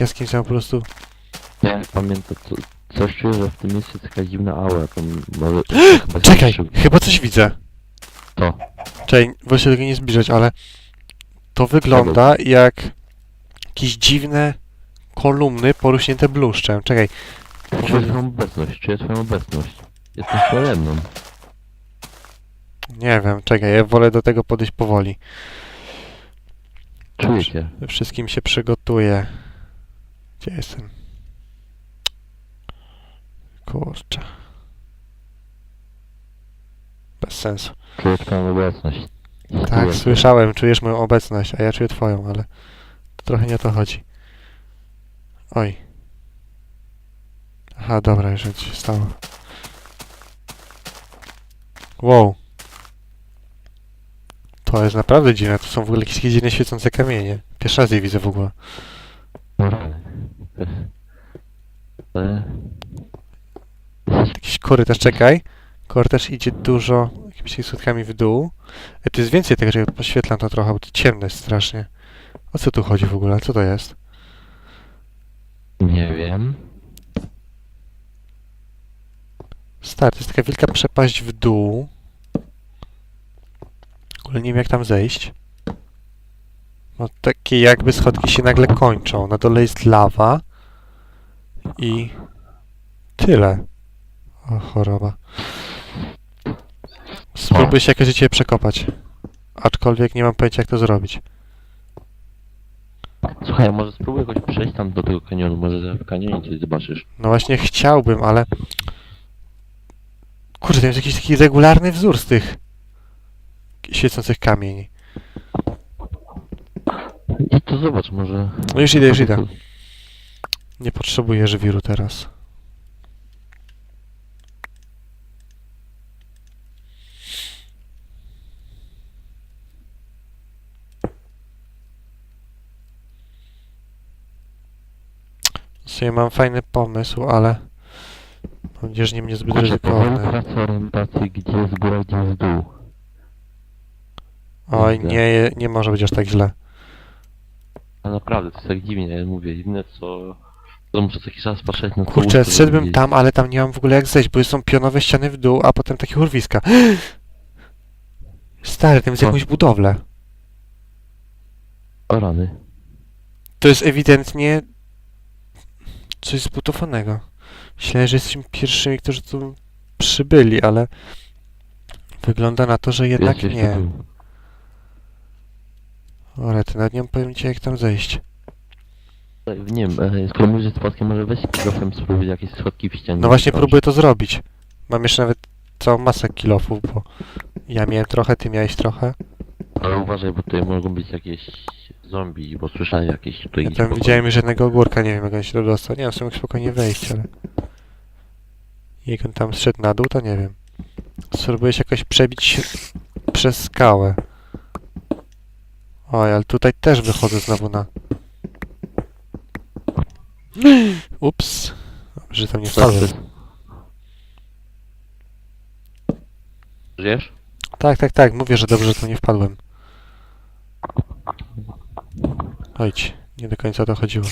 jaskini są po prostu... Ja pamiętam, co, coś czuję, że w tym miejscu jest taka dziwna aura, to może... chyba się Czekaj, chyba coś widzę. To. Czekaj, do tego nie zbliżać, ale to wygląda jak jakieś dziwne kolumny porośnięte bluszczem. Czekaj, Czuję twoją obecność, czuję twoją obecność. Jesteś solenną. nie wiem, czekaj, ja wolę do tego podejść powoli. Czuję cię. Wszystkim się przygotuję. Gdzie jestem? Kurczę. Bez sensu. Czuję twoją obecność. Tak, słyszałem, czujesz moją obecność, a ja czuję twoją, ale to trochę nie o to chodzi. Oj. Aha, dobra, już się stało. Wow. To jest naprawdę dziwne, to są w ogóle jakieś dziwne świecące kamienie. Pierwszy raz je widzę w ogóle. Jakiś korytarz, czekaj. Korytarz idzie dużo jakimiś schodkami w dół. E, tu jest więcej tego, że ja poświetlam to trochę, bo to ciemne jest strasznie. O co tu chodzi w ogóle? Co to jest? Nie wiem. Stary, to jest taka wielka przepaść w dół. W ogóle nie wiem jak tam zejść. No takie jakby schodki się nagle kończą. Na dole jest lawa. I tyle. O, choroba. Spróbuj się jakoś życie przekopać. Aczkolwiek nie mam pojęcia jak to zrobić. Słuchaj, może spróbuj jakoś przejść tam do tego kanionu, może w kanionie coś zobaczysz. No właśnie chciałbym, ale... Kurczę, to jest jakiś taki regularny wzór z tych świecących kamieni. I to zobacz, może... No już idę, już idę. Nie potrzebuję żwiru teraz. Sobie mam fajny pomysł, ale mam nadzieję, że nie będzie zbyt Kurczę, powoli ryzykowny. tracę orientację, gdzie jest góra, gdzie jest dół. Oj, nie, nie może być aż tak źle. A naprawdę, to jest tak dziwnie, mówię, jedyne co... To muszę jakiś czas patrzeć na to Kurczę, zszedłbym tam, ale tam nie mam w ogóle jak zejść, bo są pionowe ściany w dół, a potem takie urwiska. Stary, tam jest Co? jakąś budowlę. O rany. To jest ewidentnie coś zbudowanego. Myślałem, że jesteśmy pierwszymi, którzy tu przybyli, ale wygląda na to, że jednak nie. tu. Ale ty nawet nie mam pojęcia jak tam zejść. Nie wiem, e, skoro mówisz, że spadkiem może weź kilofem spróbuj jakieś schodki w ścianie. No właśnie próbuję to zrobić. Mam jeszcze nawet całą masę kilofów, bo ja miałem trochę, ty miałeś trochę. Ale uważaj, bo tutaj mogą być jakieś zombie, bo słyszałem jakieś tutaj Ja tam widziałem już jednego ogórka, nie wiem jak on się tu dostał. Nie wiem, w sumie mógł spokojnie wejść, ale... Jak on tam zszedł na dół, to nie wiem. Spróbuję się jakoś przebić przez skałę. Oj, ale tutaj też wychodzę znowu na... Ups. Że tam nie wpadłem. Żyjesz? Tak, tak, tak, mówię, że dobrze, że tu nie wpadłem. Ojdź, nie do końca o to chodziło.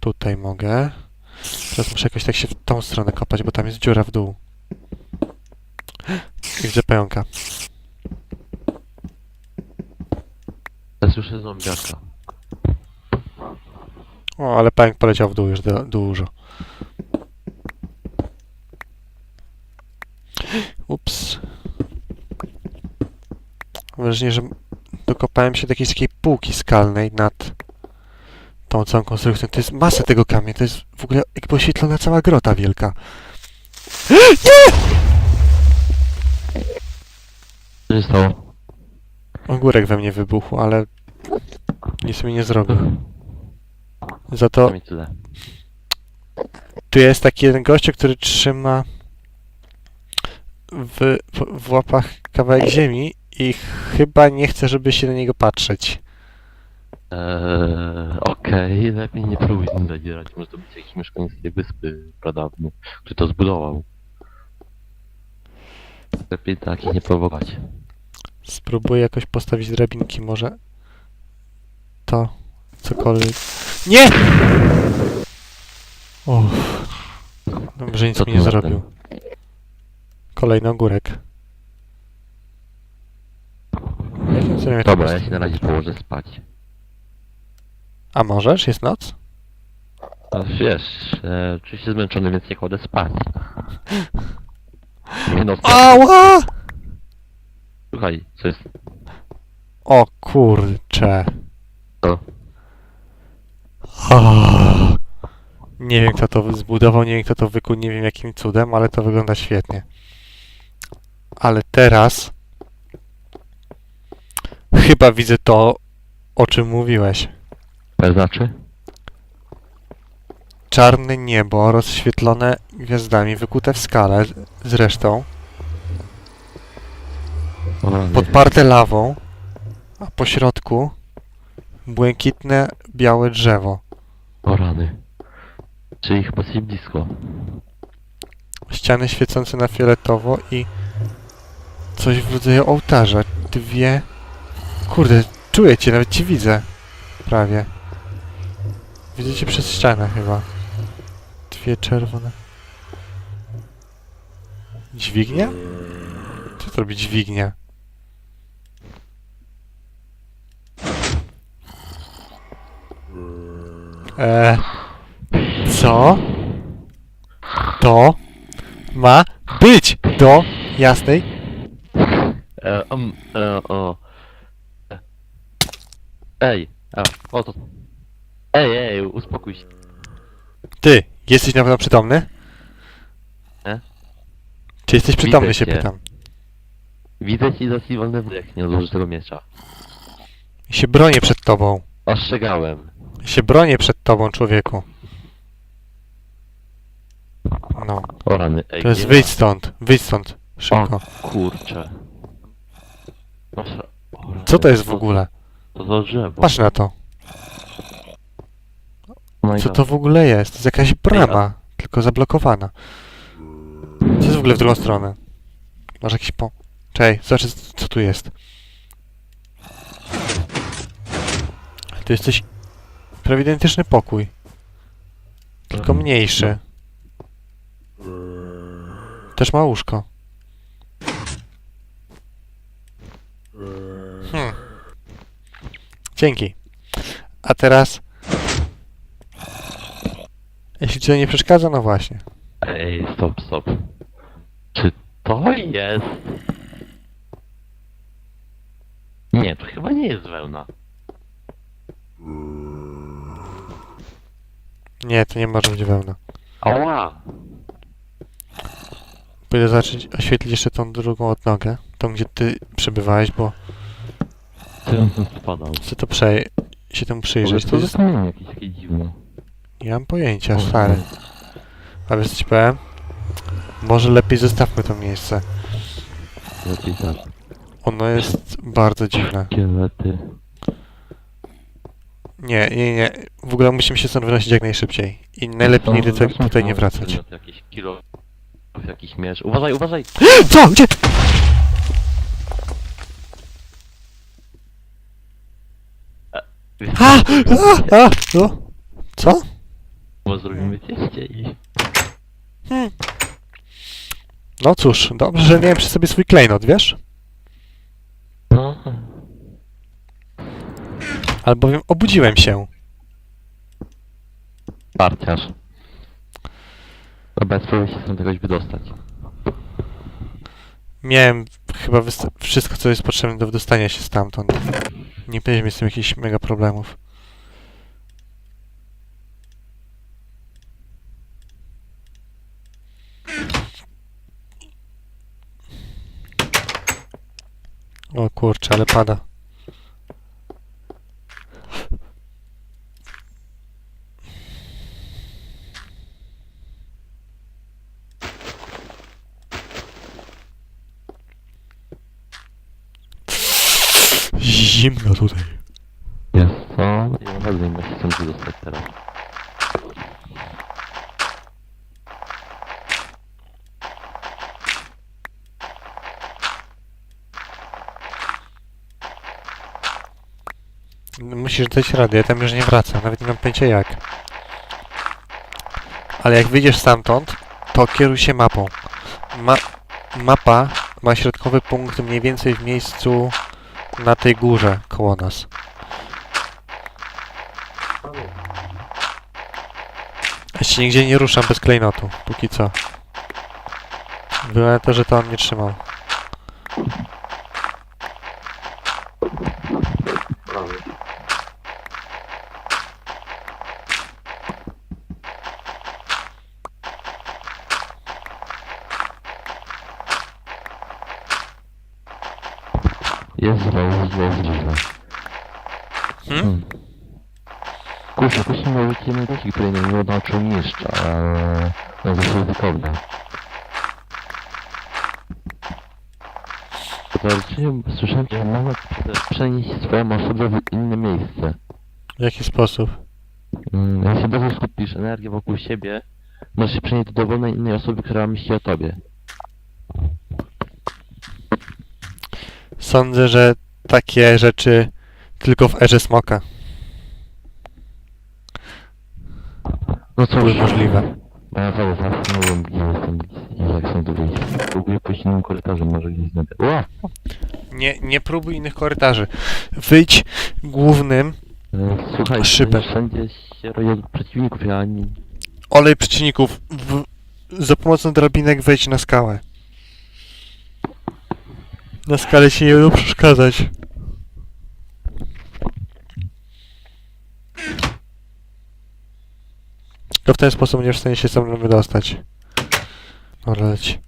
Tutaj mogę. Teraz muszę jakoś tak się w tą stronę kopać, bo tam jest dziura w dół. I widzę pająka. Ja słyszę zombiaka. O, ale pająk poleciał w dół już du- dużo. Ups. Mam wrażenie, że dokopałem się do jakiejś takiej półki skalnej nad tą całą konstrukcją. To jest masa tego kamienia. To jest w ogóle jakby oświetlona cała grota wielka. Co się stało? Ogórek we mnie wybuchł, ale nic mi nie zrobił. Za to To mi tyle. Tu jest taki jeden gościu, który trzyma w, w, łapach kawałek ziemi i chyba nie chce, żeby się na niego patrzeć. Eee, okej, lepiej nie próbuj tym zadzierać. Może to być jakiś mieszkaniec tej wyspy pradawny, który to zbudował. Lepiej takich nie prowokować. Spróbuję jakoś postawić drabinki, może to cokolwiek. Nie! Uff. Dobrze, nic Co mi tu nie zrobił. Kolejny ogórek. Ja Dobra, ja się na razie położę spać. A możesz? Jest noc? A wiesz, e, oczywiście zmęczony, więc nie kładę spać. Nie no, Ała! słuchaj, co jest O kurcze. To? Nie wiem kto to zbudował, nie wiem kto to wykuł, nie wiem jakim cudem, ale to wygląda świetnie. Ale teraz chyba widzę to, o czym mówiłeś. To znaczy? Czarne niebo rozświetlone gwiazdami, wykute w skale zresztą, O, podparte lawą, a po środku błękitne, białe drzewo. O rany. Czyli chyba jesteś blisko. ściany świecące na fioletowo i coś w rodzaju ołtarza. Dwie... Kurde, czuję cię, nawet cię widzę. Prawie. Widzę cię przez ścianę chyba. Dwie czerwone. Dźwignia? Co to robi dźwignia? Eee... Co? To ma być do jasnej. E, um, e, o. E. Ej, a, o to. Ej, ej, uspokój się. Ty, jesteś na pewno przytomny? E? Czy jesteś przytomny, Widzę się cię. pytam. Widzę ci za wolny wdech, nie odłożysz tego miecza. I się bronię przed tobą. Ostrzegałem. Się bronię przed tobą, człowieku. No, O rany, ej, to jest nie wyjdź stąd, wyjdź stąd. Szybko. O kurcze. Masz... o rany, Co to jest w ogóle? To to drzewo. Patrz na to. My Co God. to w ogóle jest? To jest jakaś brama, tylko zablokowana. Co jest w ogóle w drugą stronę? Masz jakiś po... Czekaj, zobacz co tu jest. To jest coś... Prawie identyczny pokój. Tylko Mhm. mniejszy. Też ma łóżko. Hmm. Dzięki. A teraz... Jeśli ci to nie przeszkadza, no właśnie. Ej, stop, stop. Czy to jest... Nie, to chyba nie jest wełna. Nie, to nie może być wełna. Ała! Pójdę zacząć oświetlić jeszcze tą drugą odnogę. Tą, gdzie ty przebywałeś, bo Co on tam spadał? chcę to prze... się temu przyjrzeć. To To jest... jest jakieś takie dziwne. Nie mam pojęcia, stary. A wiesz co ci powiem? Może lepiej zostawmy to miejsce. Lepiej tak. Ono jest bardzo dziwne. Szkielety. Nie, nie, nie. W ogóle musimy się stąd wynosić jak najszybciej. I najlepiej nigdy tutaj, tutaj nie wracać. Jakieś kilo... Jakiś miecz. Uważaj, uważaj! Co? Gdzie? A! A! A! No. Co? Bo zrobimy cieście i... Hmm. No cóż, dobrze, że miałem przy sobie swój klejnot, wiesz? No... Albowiem obudziłem się. Parciarz. Dobra, spróbuj się stąd jakoś wydostać. Miałem chyba wysta- wszystko, co jest potrzebne do wydostania się stamtąd. Nie powinien mieć z tym jakichś mega problemów. O kurczę, ale pada. Zimno tutaj. Jest co? Ja naprawdę nie da się stąd wydostać teraz. Musisz dać radę, ja tam już nie wracam, nawet nie mam pojęcia jak. Ale jak wyjdziesz stamtąd, to kieruj się mapą. Ma mapa ma środkowy punkt mniej więcej w miejscu na tej górze koło nas. Się nigdzie nie ruszam bez klejnotu, póki co. Byle to, że to on nie trzymał. Jest jest źle. Hmm? Kurczę, to się może być jeden taki, który nie oznaczył niszcza, ale no to. To raczej słyszałem, że prze- przenieść swoją osobę w inne miejsce. W jaki sposób? Mm, się dobrze skupisz energię wokół siebie, możesz się przenieść do dowolnej innej osoby, która myśli o tobie. Sądzę, że takie rzeczy tylko w erze smoka No cóż, były możliwe. bo ja nie wiem, gdzie jestem jak są tu wyjść. Próbuję pójść innym korytarzem, może gdzieś znajdę. Ła! Nie, nie próbuj innych korytarzy. Wyjdź głównym, E, Słuchaj, Szybę. wszędzie się roje przeciwników, ja ani... olej przeciwników. W, za pomocą drabinek wejdź na skałę. Na skale ci nie będą przeszkadzać. To w ten sposób będziesz w stanie się sam wydostać. Dobra, leć.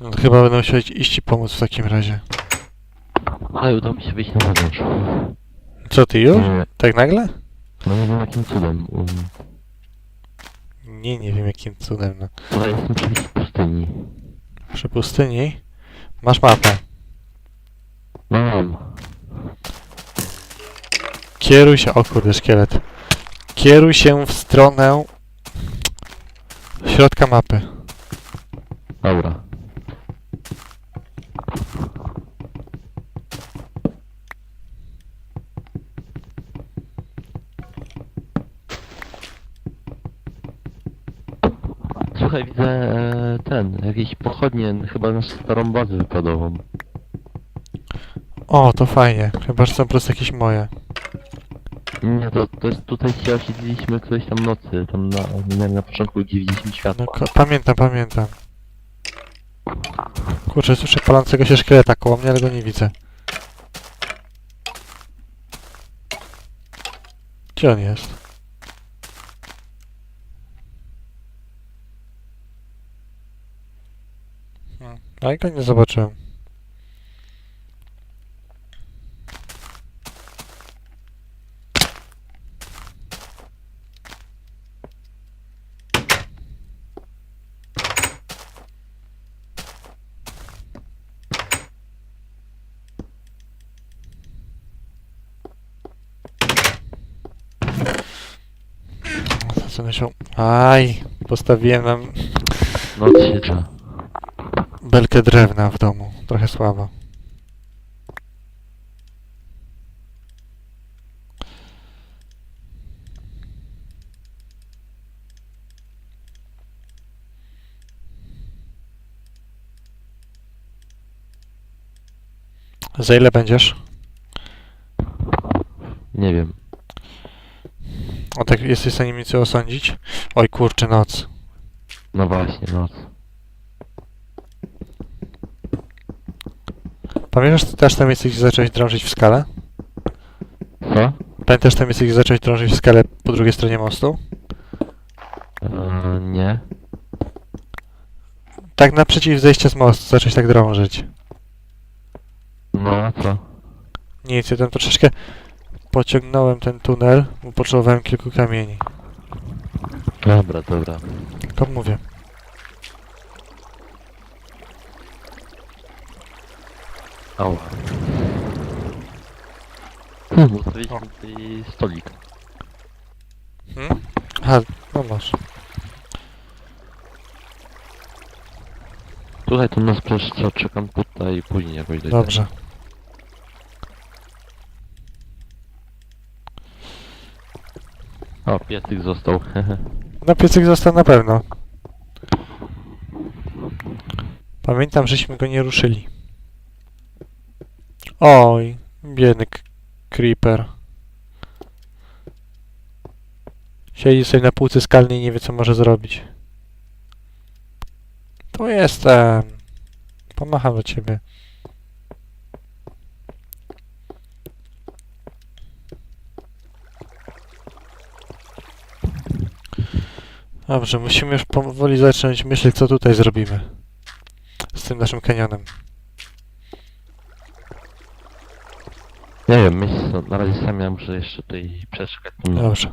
No chyba będę musiał iść ci pomóc w takim razie. Ale udało mi się wyjść na zewnątrz. Co ty już? Nie, Tak nagle? no nie wiem jakim cudem. Um, Nie, nie wiem jakim cudem. No. ale jestem przy pustyni. Przy pustyni masz mapę. Mam. Kieruj się, o kurde, szkielet. Kieruj się w stronę środka mapy. Dobra. Słuchaj, widzę e, ten, jakieś pochodnie, chyba na starą bazę wykładową. O, to fajnie. Chyba, że są po prostu jakieś moje. Nie, to, to jest tutaj się osiedliliśmy którejś tam nocy, tam na, na, na początku, gdzie widzieliśmy No, światło. ko- pamiętam, pamiętam. Kurczę, słyszę palącego się szkieleta koło mnie, ale go nie widzę. Gdzie on jest? A ja go nie zobaczyłem. No, Co myślał? Aj, postawiłem nam się trza. Belkę drewna w domu. Trochę słabo. Za ile będziesz? Nie wiem. O tak jesteś w stanie co osądzić? Oj kurczę, noc. No właśnie, noc. Pamiętasz też tam miejsce, gdzie zacząłeś drążyć w skale? Co? Pamiętasz tam miejsce, gdzie zacząłeś drążyć w skale po drugiej stronie mostu? Eee, nie. Tak naprzeciw zejścia z mostu zacząłeś tak drążyć. No, a co? Nic, ja tam troszeczkę pociągnąłem ten tunel, bo potrzebowałem kilku kamieni. Dobra, dobra. Tylko mówię. Ała. Hmm, zostawiliśmy tutaj stolik. Hmm? A, no masz. Tutaj to nas przeczekam tutaj później jakoś dojdę. Dobrze. O, piecyk został. hehe. No piecyk został na pewno. Pamiętam, żeśmy go nie ruszyli. Oj, biedny creeper. Siedzi sobie na półce skalnej i nie wie co może zrobić. Tu jestem. Pomacham do ciebie. Dobrze, musimy już powoli zacząć myśleć, co tutaj zrobimy. Z tym naszym kanionem. Nie wiem, myślę, co, na razie sam ja muszę jeszcze tutaj przeszukać. ten- Dobrze.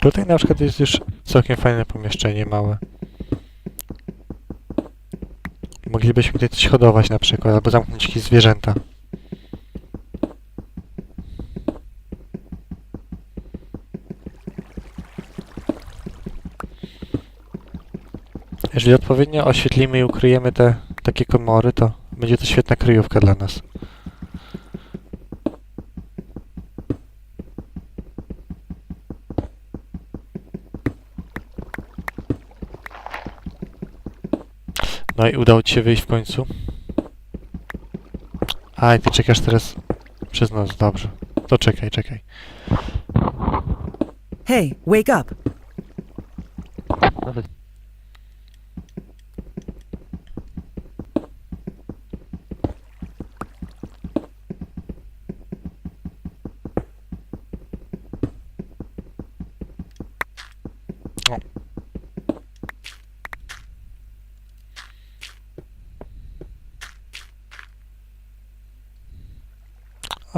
Tutaj na przykład jest już całkiem fajne pomieszczenie małe. Moglibyśmy tutaj coś hodować na przykład, albo zamknąć jakieś zwierzęta. Jeżeli odpowiednio oświetlimy i ukryjemy te takie komory, to będzie to świetna kryjówka dla nas. No i udało ci się wyjść w końcu. A, ty czekasz teraz przez noc, dobrze. To czekaj, czekaj. Hey, wake up! Nawet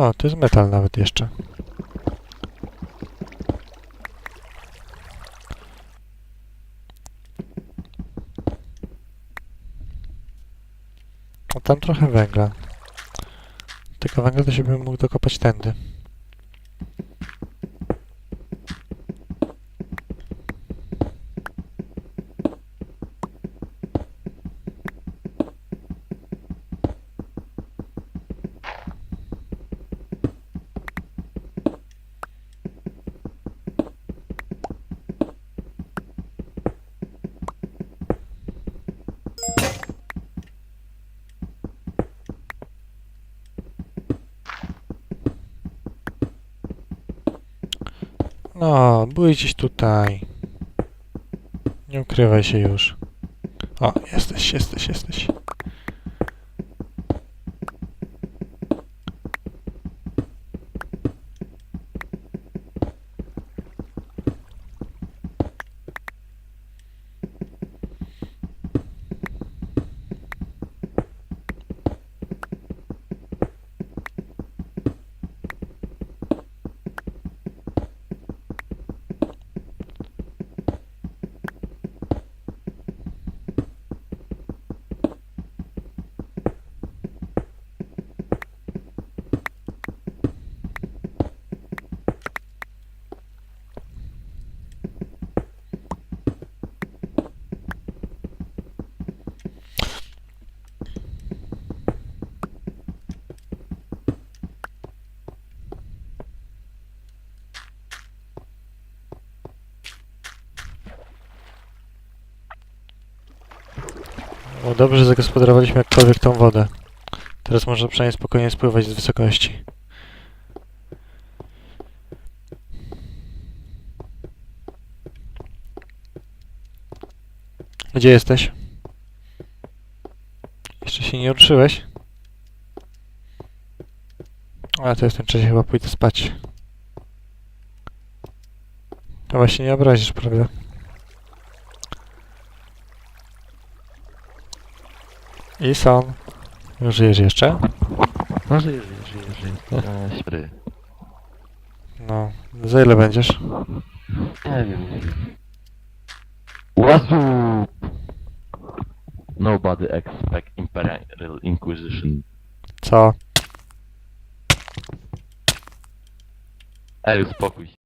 O, to jest metal nawet jeszcze. A tam trochę węgla. Tylko węgla to się bym mógł dokopać tędy. No, byłeś gdzieś tutaj. Nie ukrywaj się już. O, jesteś, jesteś, jesteś. No dobrze, że zagospodarowaliśmy jakkolwiek tą wodę. Teraz można przynajmniej spokojnie spływać z wysokości. Gdzie jesteś? Jeszcze się nie ruszyłeś? A, to w tym czasie chyba pójdę spać. To właśnie nie obrazisz, prawda? I są. Żyjesz jeszcze? No żyje, żyje, żyje, żyje. E, śpry. No. Za ile będziesz? Nie wiem, nie wiem. Łazu! Nobody expect Imperial Inquisition. Co? Ej, uspokój się.